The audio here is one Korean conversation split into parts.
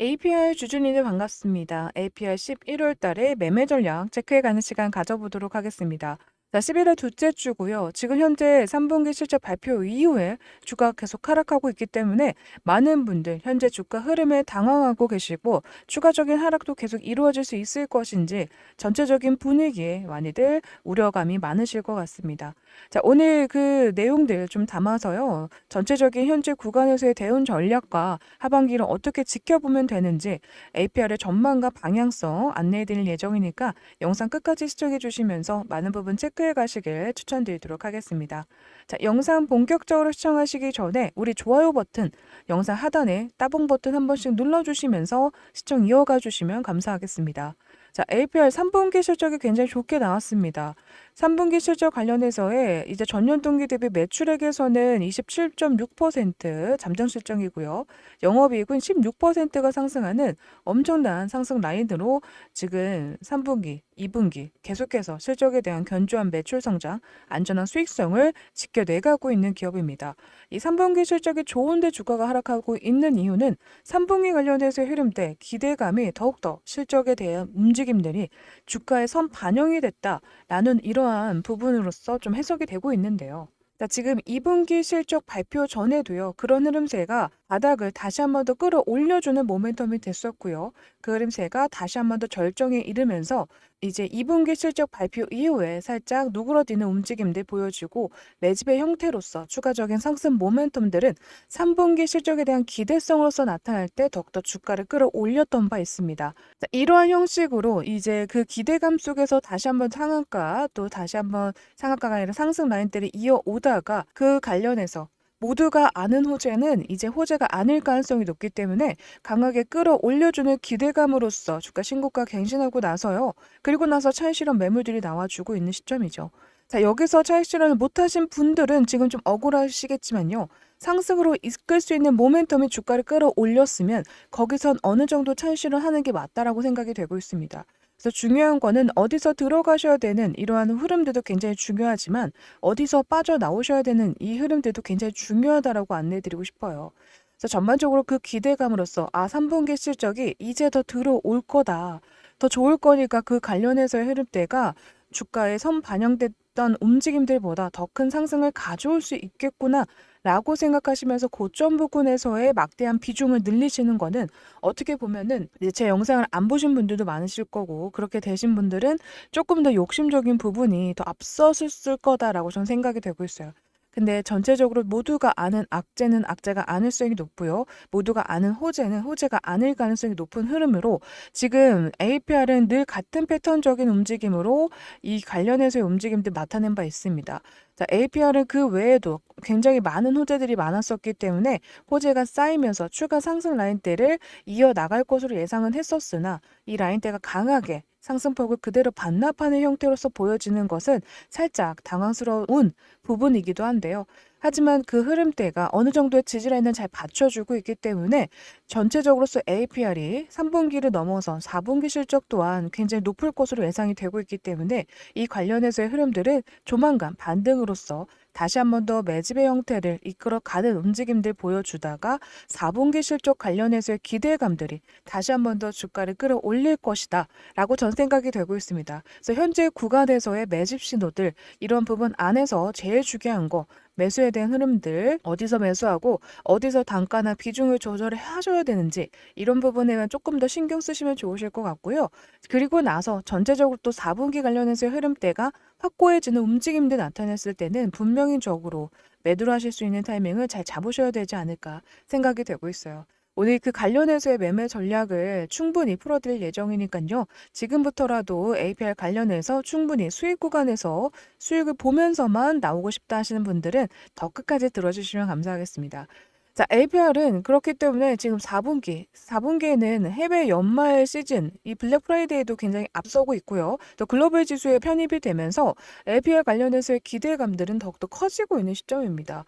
APR 주주님들 반갑습니다. APR 11월 달에 매매 전략 체크해가는 시간 가져보도록 하겠습니다. 자, 11월 둘째 주고요. 지금 현재 3분기 실적 발표 이후에 주가가 계속 하락하고 있기 때문에 많은 분들 현재 주가 흐름에 당황하고 계시고 추가적인 하락도 계속 이루어질 수 있을 것인지 전체적인 분위기에 많이들 우려감이 많으실 것 같습니다. 자, 오늘 그 내용들 좀 담아서요. 전체적인 현재 구간에서의 대응 전략과 하반기를 어떻게 지켜보면 되는지 APR의 전망과 방향성 안내해 드릴 예정이니까 영상 끝까지 시청해 주시면서 많은 부분 체크해 가시길 추천드리도록 하겠습니다. 자, 영상 본격적으로 시청하시기 전에 우리 좋아요 버튼, 영상 하단에 따봉 버튼 한 번씩 눌러 주시면서 시청 이어가 주시면 감사하겠습니다. 자, APR 3분기 실적이 굉장히 좋게 나왔습니다. 3분기 실적 관련해서의 이제 전년 동기 대비 매출액에서는 27.6% 잠정 실적이고요. 영업이익은 16%가 상승하는 엄청난 상승 라인으로 지금 3분기, 2분기 계속해서 실적에 대한 견조한 매출 성장, 안전한 수익성을 지켜내가고 있는 기업입니다. 이 3분기 실적이 좋은데 주가가 하락하고 있는 이유는 3분기 관련해서 흐름 때 기대감이 더욱더 실적에 대한 움직임들이 주가에 선 반영이 됐다라는 이 러한 부분으로서 좀 해석이 되고 있는데요. 자, 지금 2분기 실적 발표 전에도요, 그런 흐름세가 바닥을 다시 한 번 더 끌어올려주는 모멘텀이 됐었고요. 그 흐름세가 다시 한 번 더 절정에 이르면서 이제 2분기 실적 발표 이후에 살짝 누그러지는 움직임들 보여주고 매집의 형태로서 추가적인 상승 모멘텀들은 3분기 실적에 대한 기대성으로서 나타날 때 더욱더 주가를 끌어올렸던 바 있습니다. 자, 이러한 형식으로 이제 그 기대감 속에서 다시 한번 상한가 또 다시 한번 상한가가 아니라 상승 라인들이 이어오다가 그 관련해서 모두가 아는 호재는 이제 호재가 아닐 가능성이 높기 때문에 강하게 끌어올려주는 기대감으로써 주가 신고가 갱신하고 나서요. 그리고 나서 차익 실현 매물들이 나와주고 있는 시점이죠. 자, 여기서 차익 실현을 못하신 분들은 지금 좀 억울하시겠지만요. 상승으로 이끌 수 있는 모멘텀이 주가를 끌어올렸으면 거기선 어느 정도 차익 실현하는 게 맞다라고 생각이 되고 있습니다. 그래서 중요한 거는 어디서 들어가셔야 되는 이러한 흐름들도 굉장히 중요하지만 어디서 빠져나오셔야 되는 이 흐름들도 굉장히 중요하다라고 안내드리고 싶어요. 그래서 전반적으로 그 기대감으로써 아 3분기 실적이 이제 더 들어올 거다. 더 좋을 거니까 그 관련해서의 흐름대가 주가에 선 반영됐던 움직임들보다 더 큰 상승을 가져올 수 있겠구나 라고 생각하시면서 고점 부근에서의 막대한 비중을 늘리시는 거는 어떻게 보면은 이제 제 영상을 안 보신 분들도 많으실 거고 그렇게 되신 분들은 조금 더 욕심적인 부분이 더 앞섰을 거다라고 저는 생각이 되고 있어요. 근데 전체적으로 모두가 아는 악재는 악재가 아닐 수익이 높고요. 모두가 아는 호재는 호재가 아닐 가능성이 높은 흐름으로 지금 APR은 늘 같은 패턴적인 움직임으로 이 관련해서의 움직임들 나타낸 바 있습니다. 자, APR은 그 외에도 굉장히 많은 호재들이 많았었기 때문에 호재가 쌓이면서 추가 상승 라인대를 이어 나갈 것으로 예상은 했었으나 이 라인대가 강하게 상승폭을 그대로 반납하는 형태로서 보여지는 것은 살짝 당황스러운 부분이기도 한데요. 하지만 그 흐름대가 어느 정도의 지지라인은 잘 받쳐주고 있기 때문에 전체적으로서 APR이 3분기를 넘어서 4분기 실적 또한 굉장히 높을 것으로 예상이 되고 있기 때문에 이 관련해서의 흐름들은 조만간 반등으로서 다시 한 번 더 매집의 형태를 이끌어가는 움직임들 보여주다가 4분기 실적 관련해서의 기대감들이 다시 한 번 더 주가를 끌어올릴 것이다 라고 전 생각이 되고 있습니다. 그래서 현재 구간에서의 매집 신호들 이런 부분 안에서 제일 중요한 거 매수에 대한 흐름들 어디서 매수하고 어디서 단가나 비중을 조절을 하셔야 되는지 이런 부분에만 조금 더 신경 쓰시면 좋으실 것 같고요. 그리고 나서 전체적으로 또 4분기 관련해서 흐름대가 확고해지는 움직임들 나타냈을 때는 분명히 적으로 매도를 하실 수 있는 타이밍을 잘 잡으셔야 되지 않을까 생각이 되고 있어요. 오늘 그 관련해서의 매매 전략을 충분히 풀어드릴 예정이니까요. 지금부터라도 APR 관련해서 충분히 수익 구간에서 수익을 보면서만 나오고 싶다 하시는 분들은 더 끝까지 들어주시면 감사하겠습니다. 자, APR은 그렇기 때문에 지금 4분기, 4분기에는 해외 연말 시즌, 이 블랙 프라이데이도 굉장히 앞서고 있고요. 또 글로벌 지수에 편입이 되면서 APR 관련해서의 기대감들은 더욱더 커지고 있는 시점입니다.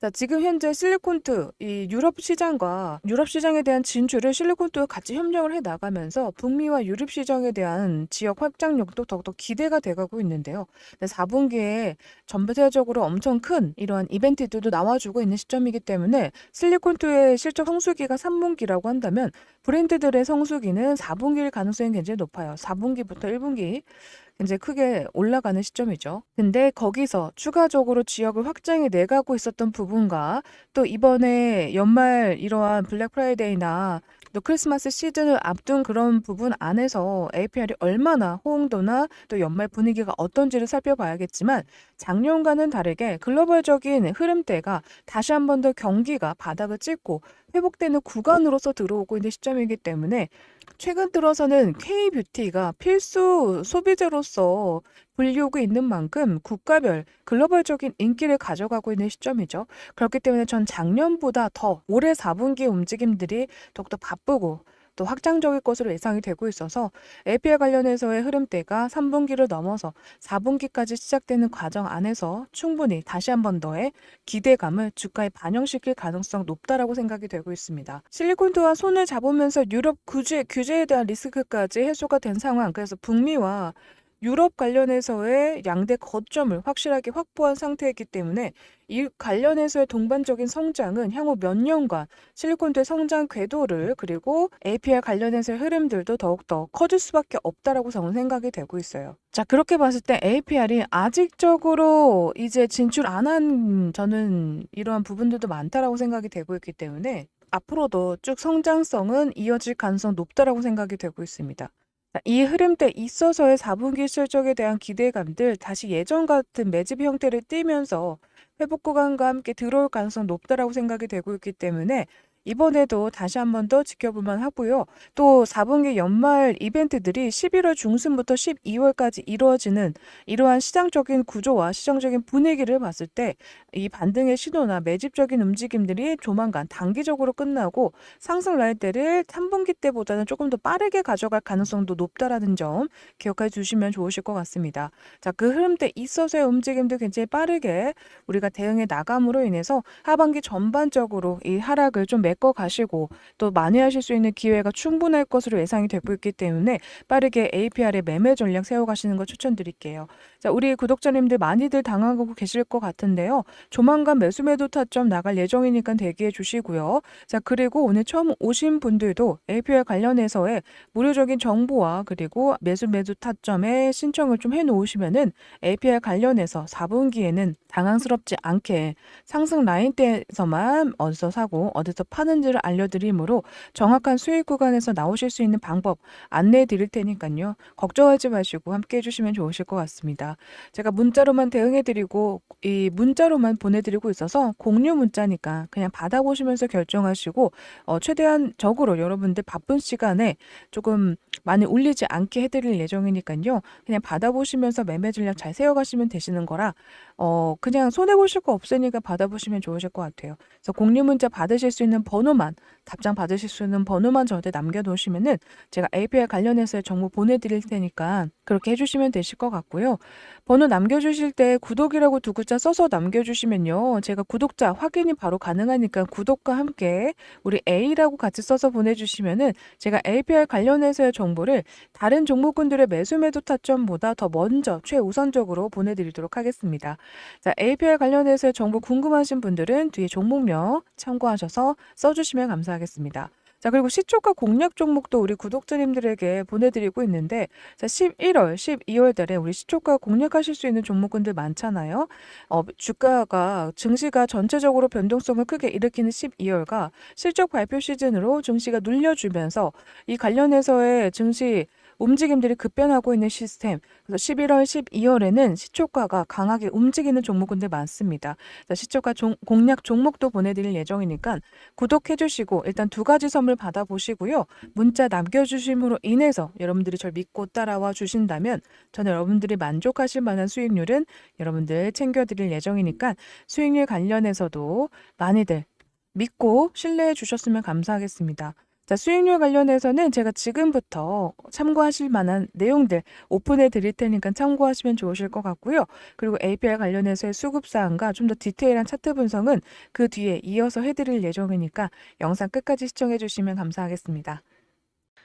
자, 지금 현재 실리콘트 이 유럽 시장과 유럽 시장에 대한 진출을 실리콘트와 같이 협력을 해 나가면서 북미와 유럽 시장에 대한 지역 확장력도 더욱더 기대가 돼가고 있는데요. 4분기에 전체적으로 엄청 큰 이러한 이벤트들도 나와주고 있는 시점이기 때문에 실리콘트의 실적 성수기가 3분기라고 한다면 브랜드들의 성수기는 4분기일 가능성이 굉장히 높아요. 4분기부터 1분기 이제 크게 올라가는 시점이죠. 근데 거기서 추가적으로 지역을 확장해 내가고 있었던 부분과 또 이번에 연말 이러한 블랙 프라이데이나 또 크리스마스 시즌을 앞둔 그런 부분 안에서 APR이 얼마나 호응도나 또 연말 분위기가 어떤지를 살펴봐야겠지만 작년과는 다르게 글로벌적인 흐름대가 다시 한 번 더 경기가 바닥을 찍고 회복되는 구간으로서 들어오고 있는 시점이기 때문에 최근 들어서는 K-뷰티가 필수 소비재로서 불리우고 있는 만큼 국가별 글로벌적인 인기를 가져가고 있는 시점이죠. 그렇기 때문에 전 작년보다 더 올해 4분기 움직임들이 더욱더 바쁘고 또 확장적일 것으로 예상이 되고 있어서 APL 관련해서의 흐름대가 3분기를 넘어서 4분기까지 시작되는 과정 안에서 충분히 다시 한 번 더의 기대감을 주가에 반영시킬 가능성 높다라고 생각이 되고 있습니다. 실리콘도와 손을 잡으면서 유럽 규제, 규제에 대한 리스크까지 해소가 된 상황. 그래서 북미와 유럽 관련해서의 양대 거점을 확실하게 확보한 상태이기 때문에 이 관련해서의 동반적인 성장은 향후 몇 년간 실리콘도의 성장 궤도를 그리고 APR 관련해서의 흐름들도 더욱더 커질 수밖에 없다라고 저는 생각이 되고 있어요. 자, 그렇게 봤을 때 APR이 아직적으로 이제 진출 안 한 저는 이러한 부분들도 많다라고 생각이 되고 있기 때문에 앞으로도 쭉 성장성은 이어질 가능성 높다라고 생각이 되고 있습니다. 이 흐름대 있어서의 4분기 실적에 대한 기대감들 다시 예전 같은 매집 형태를 띠면서 회복 구간과 함께 들어올 가능성 높다라고 생각이 되고 있기 때문에 이번에도 다시 한 번 더 지켜볼만 하고요. 또 4분기 연말 이벤트들이 11월 중순부터 12월까지 이루어지는 이러한 시장적인 구조와 시장적인 분위기를 봤을 때 이 반등의 시도나 매집적인 움직임들이 조만간 단기적으로 끝나고 상승 라인대를 3분기 때보다는 조금 더 빠르게 가져갈 가능성도 높다라는 점 기억해 주시면 좋으실 것 같습니다. 자, 그 흐름대 있어서의 움직임도 굉장히 빠르게 우리가 대응해 나감으로 인해서 하반기 전반적으로 이 하락을 좀 메꿔 가시고 또 만회하실 수 있는 기회가 충분할 것으로 예상이 되고 있기 때문에 빠르게 APR의 매매 전략 세워 가시는 거 추천드릴게요. 자, 우리 구독자님들 많이들 당하고 계실 것 같은데요. 조만간 매수 매도 타점 나갈 예정이니까 대기해 주시고요. 자, 그리고 오늘 처음 오신 분들도 APR 관련해서의 무료적인 정보와 그리고 매수 매도 타점에 신청을 좀 해 놓으시면은 APR 관련해서 4분기에는 당황스럽지 않게 상승 라인대에서만 어디서 사고 어디서 파는지를 알려드리므로 정확한 수익 구간에서 나오실 수 있는 방법 안내해 드릴 테니까요. 걱정하지 마시고 함께 해주시면 좋으실 것 같습니다. 제가 문자로만 대응해 드리고 이 문자로만 보내드리고 있어서 공유 문자니까 그냥 받아보시면서 결정하시고 어, 최대한 적으로 여러분들 바쁜 시간에 조금 많이 울리지 않게 해드릴 예정이니까요. 그냥 받아보시면서 매매 전략 잘 세워가시면 되시는 거라 어, 그냥 손해 보실 거 없으니까 받아보시면 좋으실 것 같아요. 그래서 공유 문자 받으실 수 있는 번호만, 답장 받으실 수 있는 번호만 저한테 남겨놓으시면은 제가 API 관련해서 정보 보내드릴 테니까 그렇게 해주시면 되실 것 같고요. 번호 남겨주실 때 구독이라고 두 글자 써서 남겨주시면요. 제가 구독자 확인이 바로 가능하니까 구독과 함께 우리 A라고 같이 써서 보내주시면은 제가 API 관련해서의 정보를 다른 종목군들의 매수 매도 타점보다 더 먼저 최우선적으로 보내드리도록 하겠습니다. 자, API 관련해서의 정보 궁금하신 분들은 뒤에 종목명 참고하셔서 써주시면 감사하겠습니다. 자, 그리고 시초가 공략 종목도 우리 구독자님들에게 보내드리고 있는데, 자, 11월, 12월 달에 우리 시초가 공략하실 수 있는 종목군들 많잖아요. 어, 주가가, 증시가 전체적으로 변동성을 크게 일으키는 12월과 실적 발표 시즌으로 증시가 눌려주면서 이 관련해서의 증시 움직임들이 급변하고 있는 시스템. 그래서 11월, 12월에는 시초가가 강하게 움직이는 종목군들 많습니다. 자, 시초가 종, 공략 종목도 보내드릴 예정이니까 구독해주시고 일단 두 가지 선물 받아보시고요. 문자 남겨주심으로 인해서 여러분들이 절 믿고 따라와 주신다면 저는 여러분들이 만족하실 만한 수익률은 여러분들 챙겨드릴 예정이니까 수익률 관련해서도 많이들 믿고 신뢰해 주셨으면 감사하겠습니다. 자, 수익률 관련해서는 제가 지금부터 참고하실 만한 내용들 오픈해 드릴 테니까 참고하시면 좋으실 것 같고요. 그리고 APR 관련해서의 수급 사항과 좀 더 디테일한 차트 분석은 그 뒤에 이어서 해드릴 예정이니까 영상 끝까지 시청해 주시면 감사하겠습니다.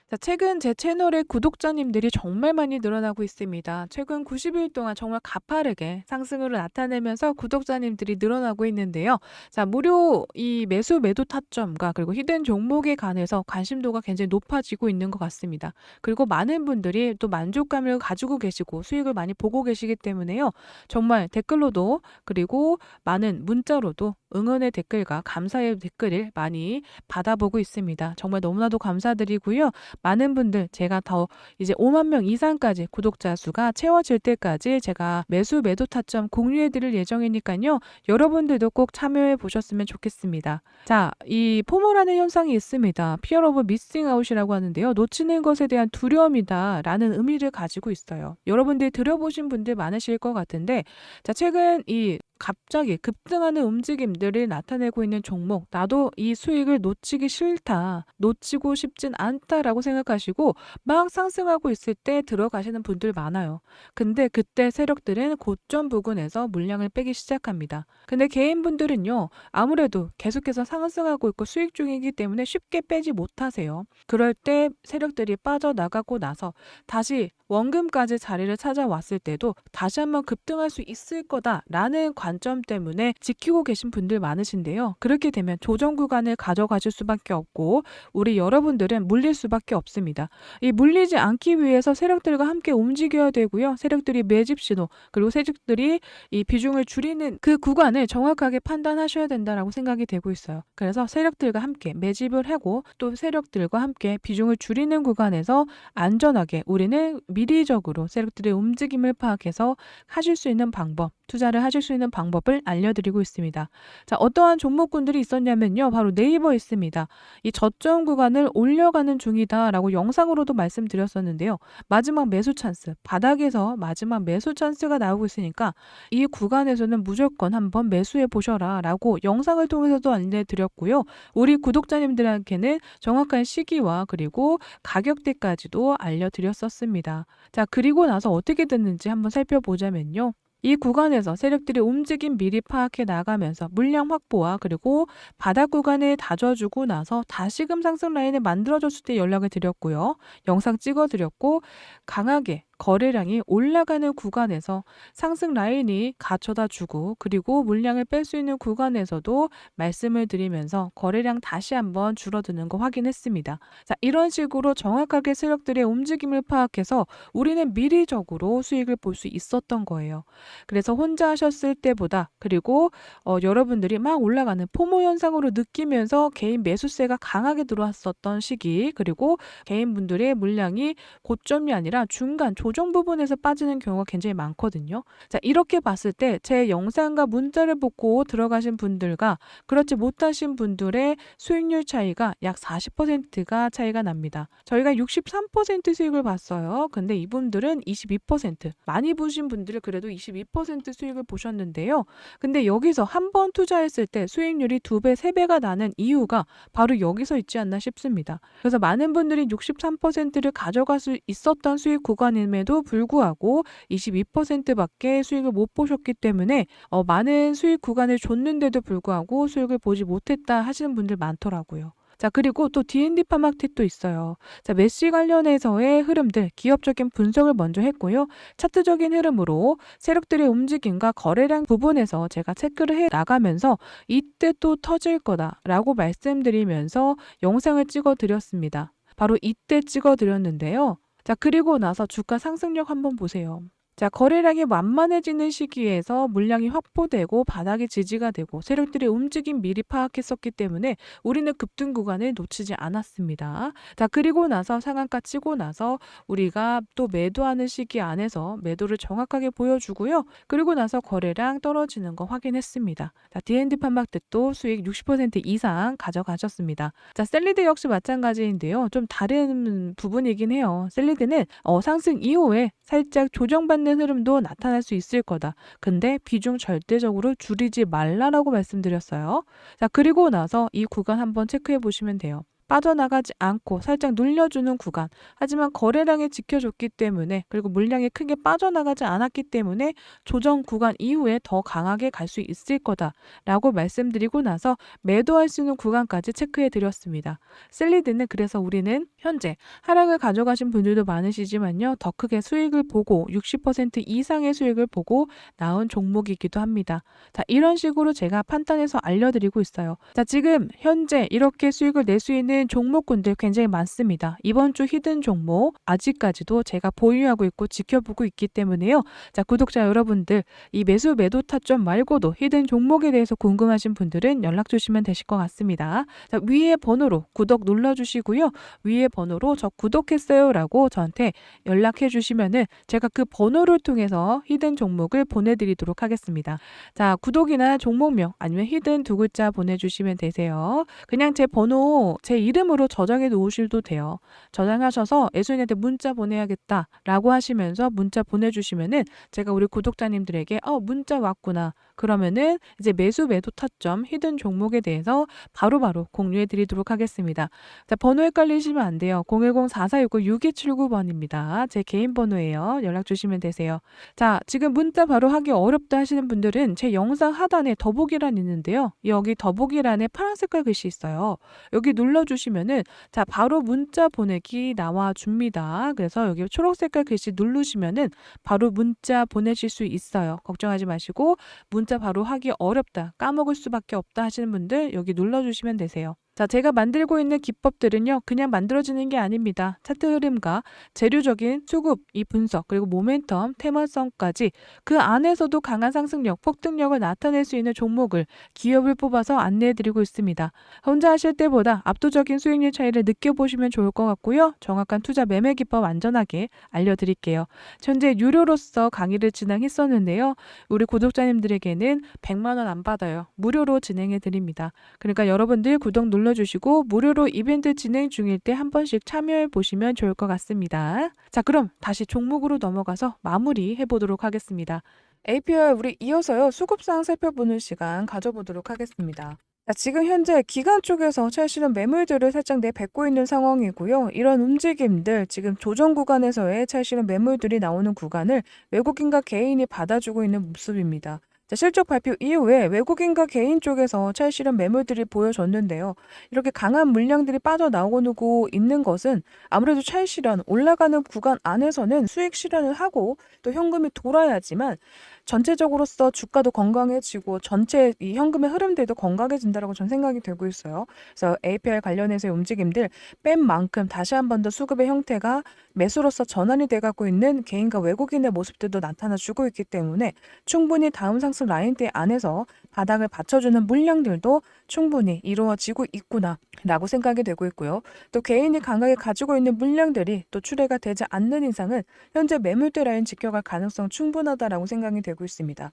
자, 최근 제 채널의 구독자님들이 정말 많이 늘어나고 있습니다. 최근 90일 동안 정말 가파르게 상승을 나타내면서 구독자님들이 늘어나고 있는데요. 자, 무료 이 매수 매도 타점과 그리고 히든 종목에 관해서 관심도가 굉장히 높아지고 있는 것 같습니다. 그리고 많은 분들이 또 만족감을 가지고 계시고 수익을 많이 보고 계시기 때문에요. 정말 댓글로도 그리고 많은 문자로도 응원의 댓글과 감사의 댓글을 많이 받아보고 있습니다. 정말 너무나도 감사드리고요. 많은 분들 제가 더 이제 5만 명 이상까지 구독자 수가 채워질 때까지 제가 매수 매도 타점 공유해 드릴 예정이니까요. 여러분들도 꼭 참여해 보셨으면 좋겠습니다. 자, 이 포모라는 현상이 있습니다. 피어 오브 미싱 아웃이라고 하는데요. 놓치는 것에 대한 두려움이다 라는 의미를 가지고 있어요. 여러분들이 들어보신 분들 많으실 것 같은데 자, 최근 이 갑자기 급등하는 움직임들을 나타내고 있는 종목, 나도 이 수익을 놓치기 싫다, 놓치고 싶진 않다라고 생각하시고 막 상승하고 있을 때 들어가시는 분들 많아요. 근데 그때 세력들은 고점 부근에서 물량을 빼기 시작합니다. 근데 개인분들은요, 아무래도 계속해서 상승하고 있고 수익 중이기 때문에 쉽게 빼지 못하세요. 그럴 때 세력들이 빠져나가고 나서 다시 원금까지 자리를 찾아왔을 때도 다시 한번 급등할 수 있을 거다라는 관점 때문에 지키고 계신 분들 많으신데요. 그렇게 되면 조정 구간을 가져가실 수밖에 없고 우리 여러분들은 물릴 수밖에 없습니다. 이 물리지 않기 위해서 세력들과 함께 움직여야 되고요. 세력들이 매집 신호 그리고 세력들이 이 비중을 줄이는 그 구간을 정확하게 판단하셔야 된다라고 생각이 되고 있어요. 그래서 세력들과 함께 매집을 하고 또 세력들과 함께 비중을 줄이는 구간에서 안전하게 우리는 미리적으로 세력들의 움직임을 파악해서 하실 수 있는 방법, 투자를 하실 수 있는 방법을 알려드리고 있습니다. 자, 어떠한 종목군들이 있었냐면요. 바로 네이버 있습니다. 이 저점 구간을 올려가는 중이다 라고 영상으로도 말씀드렸었는데요. 마지막 매수 찬스, 바닥에서 마지막 매수 찬스가 나오고 있으니까 이 구간에서는 무조건 한번 매수해 보셔라 라고 영상을 통해서도 알려드렸고요. 우리 구독자님들에게는 정확한 시기와 그리고 가격대까지도 알려드렸었습니다. 자, 그리고 나서 어떻게 됐는지 한번 살펴보자면요. 이 구간에서 세력들의 움직임 미리 파악해 나가면서 물량 확보와 그리고 바닥 구간을 다져주고 나서 다시금 상승 라인을 만들어줬을 때 연락을 드렸고요. 영상 찍어드렸고 강하게 거래량이 올라가는 구간에서 상승 라인이 갖춰다 주고 그리고 물량을 뺄 수 있는 구간에서도 말씀을 드리면서 거래량 다시 한번 줄어드는 거 확인했습니다. 자, 이런 식으로 정확하게 세력들의 움직임을 파악해서 우리는 미리적으로 수익을 볼 수 있었던 거예요. 그래서 혼자 하셨을 때보다 그리고 어, 여러분들이 막 올라가는 포모 현상으로 느끼면서 개인 매수세가 강하게 들어왔었던 시기 그리고 개인분들의 물량이 고점이 아니라 중간 조정 부분에서 빠지는 경우가 굉장히 많거든요. 자, 이렇게 봤을 때 제 영상과 문자를 보고 들어가신 분들과 그렇지 못하신 분들의 수익률 차이가 약 40%가 차이가 납니다. 저희가 63% 수익을 봤어요. 근데 이분들은 22% 많이 보신 분들은 그래도 22% 수익을 보셨는데요. 근데 여기서 한 번 투자했을 때 수익률이 두 배, 세 배가 나는 이유가 바로 여기서 있지 않나 싶습니다. 그래서 많은 분들이 63%를 가져갈 수 있었던 수익 구간임에 도 불구하고 22%밖에 수익을 못 보셨기 때문에 어, 많은 수익 구간을 줬는데도 불구하고 수익을 보지 못했다 하시는 분들 많더라고요. 자, 그리고 또 D&D 파마켓도 있어요. 자, 메시 관련해서의 흐름들, 기업적인 분석을 먼저 했고요. 차트적인 흐름으로 세력들의 움직임과 거래량 부분에서 제가 체크를 해 나가면서 이때 또 터질 거다라고 말씀드리면서 영상을 찍어 드렸습니다. 바로 이때 찍어 드렸는데요. 자, 그리고 나서 주가 상승력 한번 보세요. 자, 거래량이 완만해지는 시기에서 물량이 확보되고 바닥이 지지가 되고 세력들의 움직임 미리 파악했었기 때문에 우리는 급등 구간을 놓치지 않았습니다. 자, 그리고 나서 상한가 치고 나서 우리가 또 매도하는 시기 안에서 매도를 정확하게 보여주고요. 그리고 나서 거래량 떨어지는 거 확인했습니다. 자, D&D 판박듯도 수익 60% 이상 가져가셨습니다. 자, 셀리드 역시 마찬가지인데요. 좀 다른 부분이긴 해요. 셀리드는 어, 상승 이후에 살짝 조정받는 흐름도 나타날 수 있을 거다. 근데 비중 절대적으로 줄이지 말라라고 말씀드렸어요. 자, 그리고 나서 이 구간 한번 체크해 보시면 돼요. 빠져나가지 않고 살짝 눌려주는 구간. 하지만 거래량이 지켜줬기 때문에 그리고 물량이 크게 빠져나가지 않았기 때문에 조정 구간 이후에 더 강하게 갈 수 있을 거다라고 말씀드리고 나서 매도할 수 있는 구간까지 체크해 드렸습니다. 셀리드는 그래서 우리는 현재 하락을 가져가신 분들도 많으시지만요. 더 크게 수익을 보고 60% 이상의 수익을 보고 나온 종목이기도 합니다. 자, 이런 식으로 제가 판단해서 알려드리고 있어요. 자, 지금 현재 이렇게 수익을 낼 수 있는 종목군들 굉장히 많습니다. 이번 주 히든 종목 아직까지도 제가 보유하고 있고 지켜보고 있기 때문에요. 자, 구독자 여러분들 이 매수 매도 타점 말고도 히든 종목에 대해서 궁금하신 분들은 연락 주시면 되실 것 같습니다. 자, 위에 번호로 구독 눌러 주시고요. 위에 번호로 저 구독했어요라고 저한테 연락해 주시면은 제가 그 번호를 통해서 히든 종목을 보내 드리도록 하겠습니다. 자, 구독이나 종목명 아니면 히든 두 글자 보내 주시면 되세요. 그냥 제 번호 제 이름으로 저장해 놓으셔도 돼요. 저장하셔서 애순이한테 문자 보내야겠다라고 하시면서 문자 보내주시면은 제가 우리 구독자님들에게 어 문자 왔구나 그러면은 이제 매수 매도 타점 히든 종목에 대해서 바로 바로 공유해 드리도록 하겠습니다. 자 번호 헷갈리시면 안 돼요. 010-4469-6279번입니다. 제 개인 번호예요. 연락 주시면 되세요. 자 지금 문자 바로 하기 어렵다 하시는 분들은 제 영상 하단에 더보기란 있는데요. 여기 더보기란에 파란 색깔 글씨 있어요. 여기 눌러주시면은 자 바로 문자 보내기 나와 줍니다. 그래서 여기 초록 색깔 글씨 누르시면은 바로 문자 보내실 수 있어요. 걱정하지 마시고 문자 바로 하기 어렵다 까먹을 수밖에 없다 하시는 분들 여기 눌러주시면 되세요. 자, 제가 만들고 있는 기법들은요, 그냥 만들어지는 게 아닙니다. 차트 흐름과 재료적인 수급, 이 분석, 그리고 모멘텀, 테마성까지 그 안에서도 강한 상승력, 폭등력을 나타낼 수 있는 종목을, 기업을 뽑아서 안내해드리고 있습니다. 혼자 하실 때보다 압도적인 수익률 차이를 느껴보시면 좋을 것 같고요. 정확한 투자 매매 기법 안전하게 알려드릴게요. 현재 유료로서 강의를 진행했었는데요. 우리 구독자님들에게는 100만원 안 받아요. 무료로 진행해드립니다. 그러니까 여러분들 구독 눌러 눌러주시고 무료로 이벤트 진행 중일 때 한 번씩 참여해 보시면 좋을 것 같습니다. 자, 그럼 다시 종목으로 넘어가서 마무리 해보도록 하겠습니다. APR 우리 이어서요 수급상 살펴보는 시간 가져보도록 하겠습니다. 자, 지금 현재 기관 쪽에서 사실은 매물들을 살짝 내뱉고 있는 상황이고요. 이런 움직임들 지금 조정 구간에서의 사실은 매물들이 나오는 구간을 외국인과 개인이 받아주고 있는 모습입니다. 자, 실적 발표 이후에 외국인과 개인 쪽에서 찰실현 매물들이 보여졌는데요. 이렇게 강한 물량들이 빠져나오고 있는 것은 아무래도 찰실현 올라가는 구간 안에서는 수익 실현을 하고 또 현금이 돌아야지만 전체적으로서 주가도 건강해지고 전체 이 현금의 흐름들도 건강해진다라고 전 생각이 되고 있어요. 그래서 APR 관련해서의 움직임들 뺀 만큼 다시 한 번 더 수급의 형태가 매수로서 전환이 돼가고 있는 개인과 외국인의 모습들도 나타나주고 있기 때문에 충분히 다음 상승 라인대 안에서 바닥을 받쳐주는 물량들도 충분히 이루어지고 있구나라고 생각이 되고 있고요. 또 개인이 강하게 가지고 있는 물량들이 또 출회가 되지 않는 이상은 현재 매물대 라인 지켜갈 가능성 충분하다라고 생각이 되고 있습니다.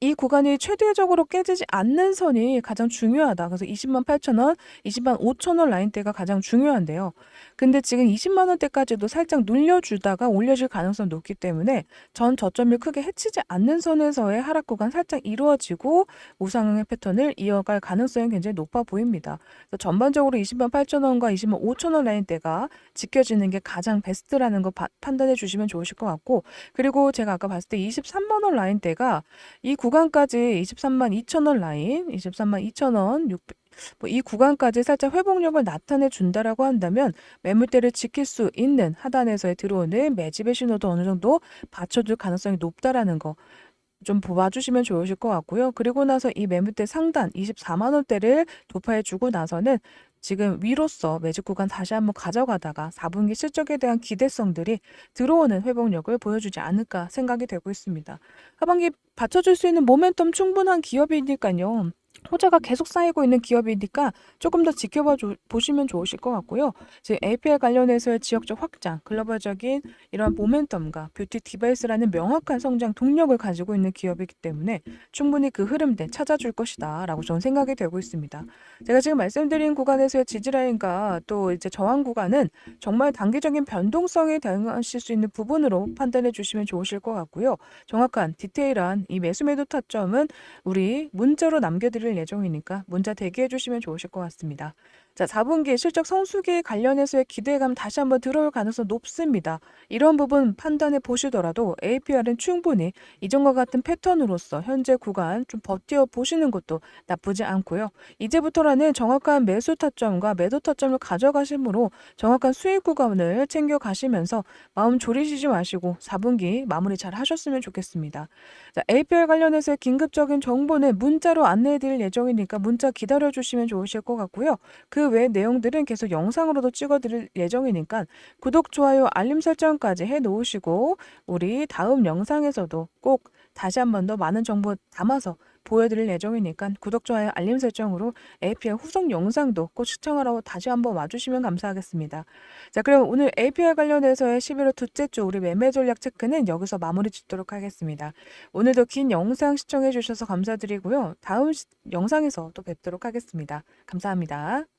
이 구간이 최대적으로 깨지지 않는 선이 가장 중요하다. 그래서 20만 8천 원, 20만 5천 원 라인대가 가장 중요한데요. 근데 지금 20만 원대까지도 살짝 눌려주다가 올려질 가능성이 높기 때문에 전 저점을 크게 해치지 않는 선에서의 하락 구간 살짝 이루어지고 우상향의 패턴을 이어갈 가능성이 굉장히 높아 보입니다. 전반적으로 20만 8천 원과 20만 5천 원 라인대가 지켜지는 게 가장 베스트라는 거 바, 판단해 주시면 좋으실 것 같고 그리고 제가 아까 봤을 때 23만 원 라인대가 이 구간까지 23만 2천 원 라인, 23만 2천 원, 6 뭐 이 구간까지 살짝 회복력을 나타내 준다라고 한다면 매물대를 지킬 수 있는 하단에서의 들어오는 매집의 신호도 어느 정도 받쳐줄 가능성이 높다라는 거. 좀 봐주시면 좋으실 것 같고요. 그리고 나서 이 매물대 상단 24만 원대를 도파해주고 나서는 지금 위로서 매직 구간 다시 한번 가져가다가 4분기 실적에 대한 기대성들이 들어오는 회복력을 보여주지 않을까 생각이 되고 있습니다. 하반기 받쳐줄 수 있는 모멘텀 충분한 기업이니까요. 호재가 계속 쌓이고 있는 기업이니까 조금 더 지켜봐 조, 보시면 좋으실 것 같고요. 지금 APL 관련해서의 지역적 확장, 글로벌적인 이런 모멘텀과 뷰티 디바이스라는 명확한 성장 동력을 가지고 있는 기업이기 때문에 충분히 그 흐름대 찾아줄 것이다 라고 저는 생각이 되고 있습니다. 제가 지금 말씀드린 구간에서의 지지라인과 또 이제 저항 구간은 정말 단기적인 변동성에 대응하실 수 있는 부분으로 판단해 주시면 좋으실 것 같고요. 정확한 디테일한 이 매수 매도 타점은 우리 문자로 남겨드릴 예정이니까 문자 대기해 주시면 좋으실 것 같습니다. 자, 4분기 실적 성수기 관련해서의 기대감 다시 한번 들어올 가능성 높습니다. 이런 부분 판단해 보시더라도 APR은 충분히 이전과 같은 패턴으로서 현재 구간 좀 버텨 보시는 것도 나쁘지 않고요. 이제부터라는 정확한 매수 타점과 매도 타점을 가져가심으로 정확한 수익 구간을 챙겨 가시면서 마음 졸이시지 마시고 4분기 마무리 잘 하셨으면 좋겠습니다. 자, APR 관련해서 긴급적인 정보는 문자로 안내해 드릴 예정이니까 문자 기다려 주시면 좋으실 것 같고요. 그외 내용들은 계속 영상으로도 찍어 드릴 예정이니까 구독, 좋아요, 알림 설정까지 해 놓으시고 우리 다음 영상에서도 꼭 다시 한 번 더 많은 정보 담아서 보여드릴 예정이니까 구독, 좋아요, 알림 설정으로 APR 후속 영상도 꼭 시청하러 다시 한번 와주시면 감사하겠습니다. 자, 그럼 오늘 APR 관련해서의 11월 둘째 주 우리 매매 전략 체크는 여기서 마무리 짓도록 하겠습니다. 오늘도 긴 영상 시청해 주셔서 감사드리고요. 다음 시- 영상에서 또 뵙도록 하겠습니다. 감사합니다.